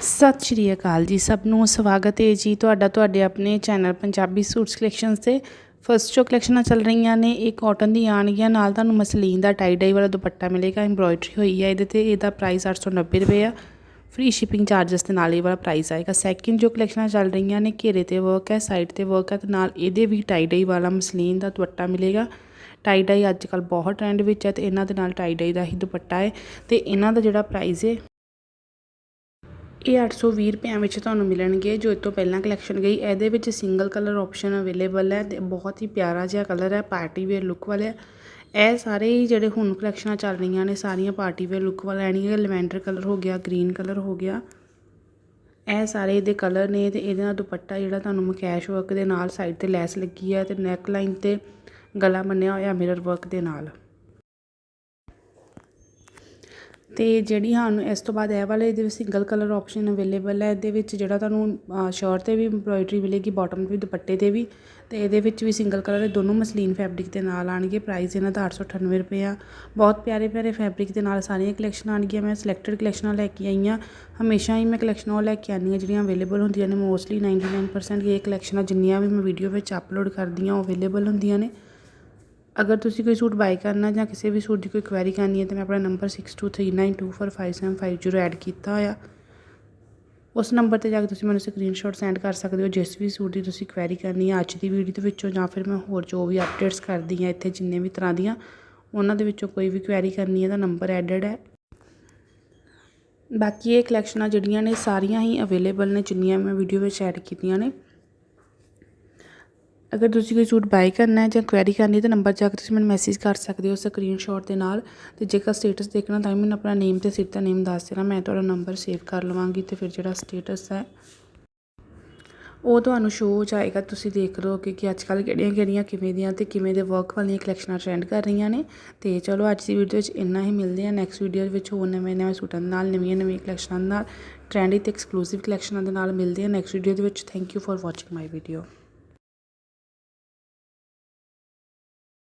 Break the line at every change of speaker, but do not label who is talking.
ਸਤਿ ਸ਼੍ਰੀ ਅਕਾਲ ਜੀ ਸਭ ਨੂੰ ਸਵਾਗਤ ਹੈ ਜੀ ਤੁਹਾਡਾ ਤੁਹਾਡੇ ਆਪਣੇ ਚੈਨਲ ਪੰਜਾਬੀ ਸੂਟਸ ਕਲੈਕਸ਼ਨਸ ਤੇ। ਫਸਟ ਜੋ ਕਲੈਕਸ਼ਨਾਂ ਚੱਲ ਰਹੀਆਂ ਨੇ, ਇਹ ਕਾਟਨ ਦੀ ਆਣਗੀਆਂ ਨਾਲ ਤੁਹਾਨੂੰ ਮਸਲੀਨ ਦਾ ਟਾਈ ਡਾਈ ਵਾਲਾ ਦੁਪੱਟਾ ਮਿਲੇਗਾ ਐਮਬ੍ਰੋਇਡਰੀ ਹੋਈ ਹੈ ਇਹਦੇ ਤੇ ਇਹਦਾ ਪ੍ਰਾਈਸ 890 ਰੁਪਏ ਆ। ਫ੍ਰੀ ਸ਼ਿਪਿੰਗ ਚਾਰजेस ਦੇ ਨਾਲ ਇਹ ਵਾਲਾ ਪ੍ਰਾਈਸ ਆਏਗਾ। ਸੈਕਿੰਡ ਜੋ ਕਲੈਕਸ਼ਨਾਂ ਚੱਲ ਰਹੀਆਂ ਨੇ, ਘੇਰੇ ਤੇ ਵਰਕ ਹੈ ਸਾਈਡ ਤੇ ਵਰਕ ਹੈ ਤੇ ਨਾਲ ਇਹਦੇ ਵੀ ਟਾਈ ਡਾਈ ਵਾਲਾ ਮਸਲੀਨ ਦਾ ਦੁਪੱਟਾ ਮਿਲੇਗਾ। ਟਾਈ ਡਾਈ ਅੱਜ ਕੱਲ ਬਹੁਤ ਟ੍ਰੈਂਡ ਵਿੱਚ ਹੈ ਤੇ ਇਹਨਾਂ ਦੇ ਨਾਲ ਟਾਈ ਡਾਈ ਦਾ ਹੀ ਦੁਪੱਟਾ ਹੈ। ਤੇ ਇਹਨਾਂ ਦਾ ਜਿਹੜਾ ਪ੍ਰਾਈਸ ਹੈ ਇਹ 820 ਰੁਪਏ ਵਿੱਚ ਤੁਹਾਨੂੰ ਮਿਲਣਗੇ, ਜੋ ਇਹ ਤੋਂ ਪਹਿਲਾਂ ਕਲੈਕਸ਼ਨ ਗਈ। ਇਹਦੇ ਵਿੱਚ ਸਿੰਗਲ ਕਲਰ ਆਪਸ਼ਨ ਅਵੇਲੇਬਲ ਹੈ ਤੇ ਬਹੁਤ ਹੀ ਪਿਆਰਾ ਜਿਹਾ ਕਲਰ ਹੈ ਪਾਰਟੀ ਵੇਅਰ ਲੁੱਕ ਵਾਲਾ ਹੈ। ਇਹ ਸਾਰੇ ਹੀ ਜਿਹੜੇ ਹੁਣ ਕਲੈਕਸ਼ਨਾਂ ਚੱਲ ਰਹੀਆਂ ਨੇ, ਸਾਰੀਆਂ ਪਾਰਟੀ ਵੇਅਰ ਲੁੱਕ ਵਾਲਾ ਆਣਗੀਆਂ ਲੈਵੈਂਡਰ ਕਲਰ ਹੋ ਗਿਆ ਗ੍ਰੀਨ ਕਲਰ ਹੋ ਗਿਆ। ਇਹ ਸਾਰੇ ਇਹਦੇ ਕਲਰ ਨੇ ਤੇ ਇਹਦੇ ਨਾਲ ਦੁਪੱਟਾ ਜਿਹੜਾ ਤੁਹਾਨੂੰ ਮਕੈਸ਼ ਵਰਕ ਦੇ ਨਾਲ ਸਾਈਡ ਤੇ ਲੈਸ ਲੱਗੀ ਹੈ ਤੇ ਨੈਕ ਲਾਈਨ ਤੇ ਗਲਾ ਬੰਨਿਆ ਹੋਇਆ ਮਿਰਰ ਵਰਕ ਦੇ ਨਾਲ। ਅਤੇ ਜਿਹੜੀ ਸਾਨੂੰ ਇਸ ਤੋਂ ਬਾਅਦ ਇਹ ਵਾਲੇ ਇਹਦੇ ਵਿੱਚ ਸਿੰਗਲ ਕਲਰ ਆਪਸ਼ਨ ਅਵੇਲੇਬਲ ਹੈ, ਇਹਦੇ ਵਿੱਚ ਜਿਹੜਾ ਤੁਹਾਨੂੰ ਸ਼ਰਟ ਤੇ ਵੀ ਇੰਬਰੋਇਡਰੀ ਮਿਲੇਗੀ ਬੋਟਮ ਤੇ ਵੀ, ਦੁਪੱਟੇ ਤੇ ਵੀ ਅਤੇ ਇਹਦੇ ਵਿੱਚ ਵੀ ਸਿੰਗਲ ਕਲਰ ਦੋਨੋਂ ਮਸਲੀਨ ਫੈਬਰਿਕ ਦੇ ਨਾਲ ਆਉਣਗੇ ਪ੍ਰਾਈਸ ਇਹਨਾਂ ਦਾ 898 ਰੁਪਏ ਆ। ਬਹੁਤ ਪਿਆਰੇ ਪਿਆਰੇ ਫੈਬਰਿਕ ਦੇ ਨਾਲ ਸਾਰੀਆਂ ਕਲੈਕਸ਼ਨਾਂ ਆਉਣਗੀਆਂ, ਮੈਂ ਸਿਲੈਕਟਡ ਕਲੈਕਸ਼ਨਾਂ ਲੈ ਕੇ ਆਈ ਹਾਂ। ਹਮੇਸ਼ਾ ਹੀ ਮੈਂ ਕਲੈਕਸ਼ਨਾਂ ਉਹ ਲੈ ਕੇ ਆਉਂਦੀ ਹਾਂ, ਜਿਹੜੀਆਂ ਅਵੇਲੇਬਲ ਹੁੰਦੀਆਂ ਨੇ ਮੋਸਟਲੀ 99% ਇਹ ਕਲੈਕਸ਼ਨਾਂ ਜਿੰਨੀਆਂ ਵੀ ਮੈਂ ਵੀਡੀਓ ਵਿੱਚ ਅਪਲੋਡ ਕਰਦੀ ਹਾਂ, ਉਹ ਅਵੇਲੇਬਲ ਹੁੰਦੀਆਂ ਨੇ। ਅਗਰ ਤੁਸੀਂ ਕੋਈ ਸੂਟ ਬਾਈ ਕਰਨਾ ਜਾਂ ਕਿਸੇ ਵੀ ਸੂਟ ਦੀ ਕੋਈ ਕੁਐਰੀ ਕਰਨੀ ਹੈ, ਤਾਂ ਮੈਂ ਆਪਣਾ ਨੰਬਰ 6239245750 ਐਡ ਕੀਤਾ ਹੋਇਆ। ਉਸ ਨੰਬਰ ਤੇ ਜਾ ਕੇ ਤੁਸੀਂ ਮੈਨੂੰ ਸਕਰੀਨਸ਼ਾਟ ਸੈਂਡ ਕਰ ਸਕਦੇ ਹੋ, ਜਿਸ ਵੀ ਸੂਟ ਦੀ ਤੁਸੀਂ ਕੁਐਰੀ ਕਰਨੀ ਹੈ ਅੱਜ ਦੀ ਵੀਡੀਓ ਦੇ ਵਿੱਚੋਂ, ਜਾਂ ਫਿਰ ਮੈਂ ਹੋਰ ਜੋ ਵੀ ਅਪਡੇਟਸ ਕਰਦੀ ਹਾਂ ਇੱਥੇ ਜਿੰਨੇ ਵੀ ਤਰ੍ਹਾਂ ਦੀਆਂ, ਉਹਨਾਂ ਦੇ ਵਿੱਚੋਂ ਕੋਈ ਵੀ ਕੁਐਰੀ ਕਰਨੀ ਹੈ, ਤਾਂ ਨੰਬਰ ਐਡਡ ਹੈ। ਬਾਕੀ ਇਹ ਕਲੈਕਸ਼ਨਾਂ ਜਿਹੜੀਆਂ ਨੇ, ਸਾਰੀਆਂ ਹੀ ਅਵੇਲੇਬਲ ਨੇ, ਜਿੰਨੀਆਂ ਮੈਂ ਵੀਡੀਓ ਵਿੱਚ ਐਡ ਕੀਤੀਆਂ ਨੇ। ਅਗਰ ਤੁਸੀਂ ਕੋਈ ਸੂਟ ਬਾਈ ਕਰਨਾ ਹੈ ਜਾਂ ਕੁਐਰੀ ਕਰਨੀ ਹੈ, ਤਾਂ ਨੰਬਰ ਜਾ ਕੇ ਤੁਸੀਂ ਮੈਨੂੰ ਮੈਸੇਜ ਕਰ ਸਕਦੇ ਹੋ ਸਕਰੀਨਸ਼ਾਟ ਦੇ ਨਾਲ ਤੇ ਜੇਕਰ ਸਟੇਟਸ ਦੇਖਣਾ ਤਾਂ ਵੀ ਮੈਨੂੰ ਆਪਣਾ ਨੇਮ ਤੇ ਸਿਰ ਦਾ ਨੇਮ ਦੱਸ ਦੇਣਾ, ਮੈਂ ਤੁਹਾਡਾ ਨੰਬਰ ਸੇਵ ਕਰ ਲਵਾਂਗੀ ਤੇ ਫਿਰ ਜਿਹੜਾ ਸਟੇਟਸ ਹੈ ਉਹ ਤੁਹਾਨੂੰ ਸ਼ੋ ਹੋ ਜਾਏਗਾ। ਤੁਸੀਂ ਦੇਖ ਲਓ ਕਿ ਕਿ ਅੱਜ ਕੱਲ੍ਹ ਕਿਹੜੀਆਂ ਕਿਹੜੀਆਂ ਕਿਵੇਂ ਦੀਆਂ ਤੇ ਕਿਵੇਂ ਦੇ ਵਰਕ ਵਾਲੀਆਂ ਕਲੈਕਸ਼ਨਾਂ ਟ੍ਰੈਂਡ ਕਰ ਰਹੀਆਂ ਨੇ ਤੇ ਚਲੋ ਅੱਜ ਦੀ ਵੀਡੀਓ ਵਿੱਚ ਇੰਨਾ ਹੀ, ਮਿਲਦੇ ਆ ਨੈਕਸਟ ਵੀਡੀਓ ਵਿੱਚ ਹੋਰ ਨਵੇਂ ਨਵੇਂ ਸੂਟਾਂ ਦੇ ਨਾਲ, ਨਵੀਆਂ ਨਵੀਆਂ ਕਲੈਕਸ਼ਨਾਂ ਨਾਲ ਟ੍ਰੈਂਡੀ ਤੇ ਐਕਸਕਲੂਸਿਵ ਕਲੈਕਸ਼ਨਾਂ ਦੇ ਨਾਲ ਮਿਲਦੇ ਆ ਨੈਕਸਟ ਵੀਡੀਓ ਦੇ ਵਿੱਚ। Thank you for watching my video